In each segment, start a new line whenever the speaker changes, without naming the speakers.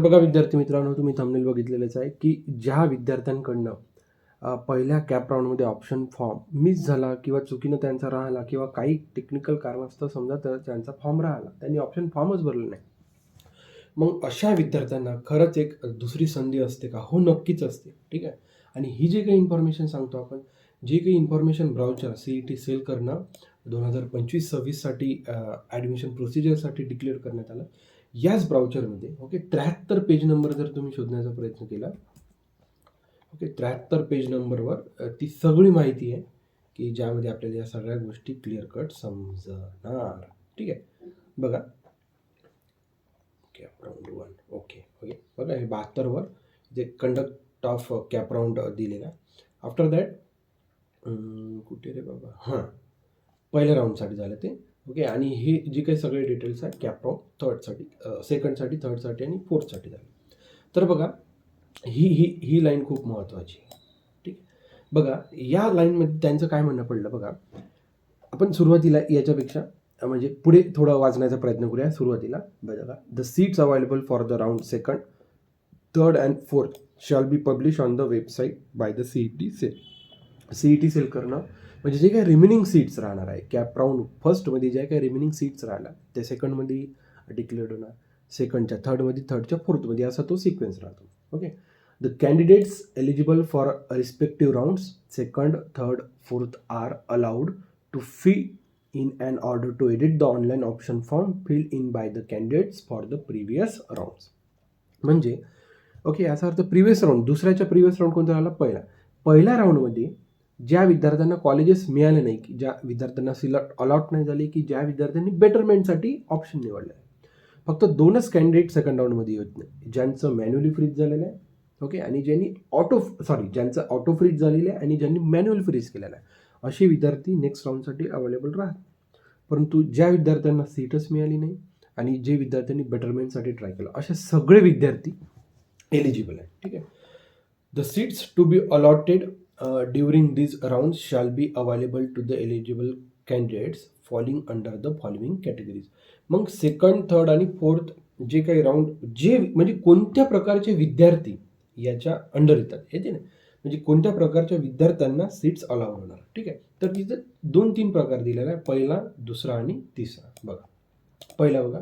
बघा विद्यार्थी मित्रांनो तुम्ही थंबनेल बघितलेलंच आहे की ज्या विद्यार्थ्यांकडनं पहिल्या कॅप राऊंडमध्ये ऑप्शन फॉर्म मिस झाला किंवा चुकीनं त्यांचा राहिला किंवा काही टेक्निकल कारणास्तव समजा तर त्यांचा फॉर्म राहिला त्यांनी ऑप्शन फॉर्मच भरला नाही. मग अशा विद्यार्थ्यांना खरंच एक दुसरी संधी असते का? हो नक्कीच असते. ठीक आहे? आणि ही जी काही इन्फॉर्मेशन सांगतो आपण जी काही information brochure C E T cell करणं दोन हजार पंचवीस सव्वीससाठी ॲडमिशन प्रोसिजरसाठी डिक्लेअर करण्यात आलं. याच ब्राउचरमध्ये ओके त्र्याहत्तर पेज नंबर जर तुम्ही शोधण्याचा प्रयत्न केला ओके त्र्याहत्तर पेज नंबरवर ती सगळी माहिती आहे की ज्यामध्ये आपल्याला या सगळ्या गोष्टी क्लिअर कट समजणार. ठीक आहे? बघा. कॅपराऊंड वन ओके ओके बघा हे बहात्तरवर जे कंडक्ट ऑफ कॅप राऊंड दिलेला आफ्टर दॅट कुठे रे बाबा? हां. पहिल्या राऊंडसाठी झालं ते. ओके आणि हे जे काही सगळे डिटेल्स आहेत कॅप थर्डसाठी सेकंडसाठी थर्डसाठी आणि फोर्थसाठी झाले. तर बघा ही ही ही लाईन खूप महत्त्वाची ठीक? बघा या लाईनमध्ये त्यांचं काय म्हणणं पडलं बघा. आपण सुरुवातीला याच्यापेक्षा म्हणजे पुढे थोडं वाचण्याचा प्रयत्न करूया सुरुवातीला. बघा the seats available for the round second third and fourth shall be publish on the website by the C E T cell C E T cell करणं म्हणजे जे काही रिमेनिंग सीट्स राहणार आहे कॅप राऊंड फर्स्टमध्ये ज्या काही रिमेनिंग सीट्स राहिल्या त्या सेकंडमध्ये डिक्लेअर्ड होणार. सेकंडच्या थर्डमध्ये थर्डच्या फोर्थमध्ये असा तो सिक्वेन्स राहतो. Okay the candidates eligible for respective rounds second third fourth are allowed to fill in and order to edit the online option form fill in by the candidates for the previous rounds म्हणजे okay याचा अर्थ previous round दुसऱ्याच्या previous round कोणता झाला? पहिला. पहिल्या राऊंडमध्ये ज्या विद्यार्थ्यांना कॉलेजेस मिळाले नाही की ज्या विद्यार्थ्यांना सिलेक्ट अलॉट नाही झाले की ज्या विद्यार्थ्यांनी बेटरमेंटसाठी ऑप्शन निवडले. आहे फक्त दोनच कॅन्डिडेट सेकंड राऊंडमध्ये येत नाही. ज्यांचं मॅन्युअली फ्रीज झालेलं आहे ओके आणि ज्यांनी ऑटो सॉरी ज्यांचं ऑटो फ्रीज झालेलं आहे आणि ज्यांनी मॅन्युअल फ्रीज केलेलं आहे. असे विद्यार्थी नेक्स्ट राऊंडसाठी अवेलेबल राहत परंतु ज्या विद्यार्थ्यांना सीटच मिळाली नाही आणि जे विद्यार्थ्यांनी बेटरमेंटसाठी ट्राय केलं असे सगळे विद्यार्थी एलिजिबल आहेत ठीक आहे? The seats to be allotted during this round shall be available to the eligible candidates falling under the following categories मग सेकंड थर्ड आणि फोर्थ जे काही राऊंड जे म्हणजे कोणत्या प्रकारचे विद्यार्थी याच्या अंडर येतात येते ना म्हणजे कोणत्या प्रकारच्या विद्यार्थ्यांना सीट्स अलाव होणार. ठीक आहे? तर तिथं दोन तीन प्रकार दिलेला आहे. पहिला दुसरा आणि तिसरा. बघा. पहिला बघा.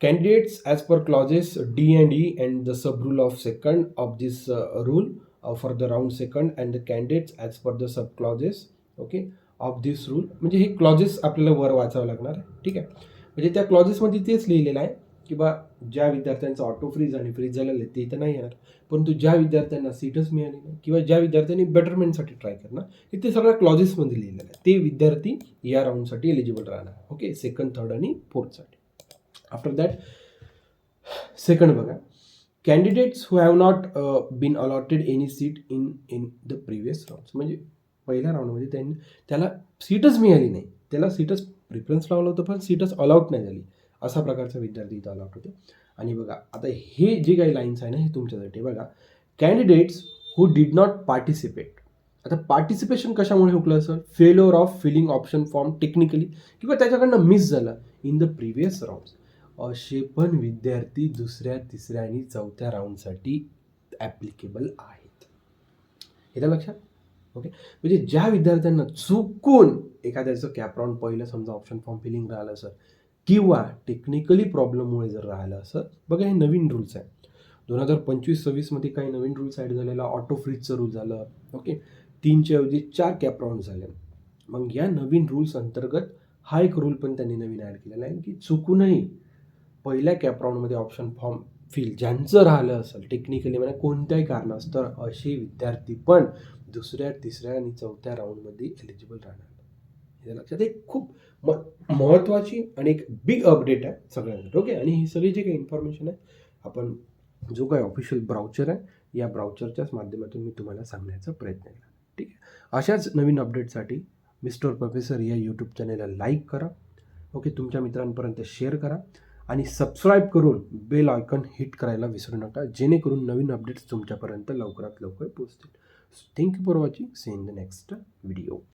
Candidates as per clauses D and E and the sub rule of second of this rule for the round second and the candidates as per the sub clauses okay of this rule म्हणजे हे clauses आपल्याला वर वाचावं लागणार आहे ठीक आहे? म्हणजे त्या क्लॉजेसमध्ये तेच लिहिलेलं आहे की बा ज्या विद्यार्थ्यांचा ऑटो फ्रीज आणि फ्रीज झालेलं आहे ते तर नाही येणार. परंतु ज्या विद्यार्थ्यांना सीटच मिळाली नाही किंवा ज्या विद्यार्थ्यांनी बेटरमेंटसाठी ट्राय करणार हे ते सगळ्या क्लॉजेसमध्ये लिहिलेलं आहे. ते विद्यार्थी या राऊंडसाठी एलिजिबल राहणार ओके सेकंड थर्ड आणि फोर्थसाठी आफ्टर दॅट सेकंड बघा. Candidates who have not been allotted any seat in in the previous rounds म्हणजे पहिल्या राऊंडमध्ये त्यांनी त्याला सीटच मिळाली नाही. त्याला सीटच प्रिफरन्स लावलं होतं पण सीटच अलॉट नाही झाली. असा प्रकारचा विद्यार्थी इथं अलॉट होते. आणि बघा आता हे जे काही लाईन्स आहे ना हे तुमच्यासाठी बघा. Candidates who did not participate आता पार्टिसिपेशन कशामुळे हुकलं sir failure of filling option form technically किंवा त्याच्याकडनं मिस झालं इन द प्रिव्हियस राऊंड्स असे पण विद्यार्थी दुसऱ्या तिसऱ्या आणि चौथ्या राऊंडसाठी ॲप्लिकेबल आहेत. येतं लक्षात? ओके म्हणजे ज्या विद्यार्थ्यांना चुकून एखाद्याचं कॅपराऊंड पहिलं समजा ऑप्शन फॉर्म फिलिंग राहिलं असं किंवा टेक्निकली प्रॉब्लेममुळे जर राहिलं असं बघा हे नवीन रूल्स आहे दोन हजार पंचवीस सव्वीसमध्ये काही नवीन रूल्स ॲड झालेला ऑटो फ्रीजचं रूल झालं ओके तीनच्या ऐवजी चार कॅपराऊंड झाले. मग या नवीन रूल्स अंतर्गत हा एक रूल पण त्यांनी नवीन ॲड केलेला आहे की चुकूनही पहिल्या कॅप राऊंडमध्ये ऑप्शन फॉर्म फील ज्यांचं राहिलं असेल टेक्निकली म्हणजे कोणत्याही कारणास्तव असे विद्यार्थी पण दुसऱ्या तिसऱ्या आणि चौथ्या राऊंडमध्ये एलिजिबल राहणार. हे लक्षात एक खूप म महत्त्वाची आणि एक बिग अपडेट आहे सगळ्यांसाठी ओके आणि ही सगळी जी काही इन्फॉर्मेशन आहे आपण जो काही ऑफिशियल ब्राउचर आहे या ब्राउचरच्याच माध्यमातून मी तुम्हाला सांगण्याचा प्रयत्न केला. ठीक आहे? अशाच नवीन अपडेटसाठी मिस्टर प्रोफेसर या यूट्यूब चॅनेलला लाईक करा. ओके तुमच्या मित्रांपर्यंत शेअर करा. आणि सबस्क्राईब करून बेल आयकॉन हिट करायला विसरू नका. जेणेकरून नवीन अपडेट्स तुमच्यापर्यंत लवकरात लवकर पोहोचतील. Thank you for watching see in the next video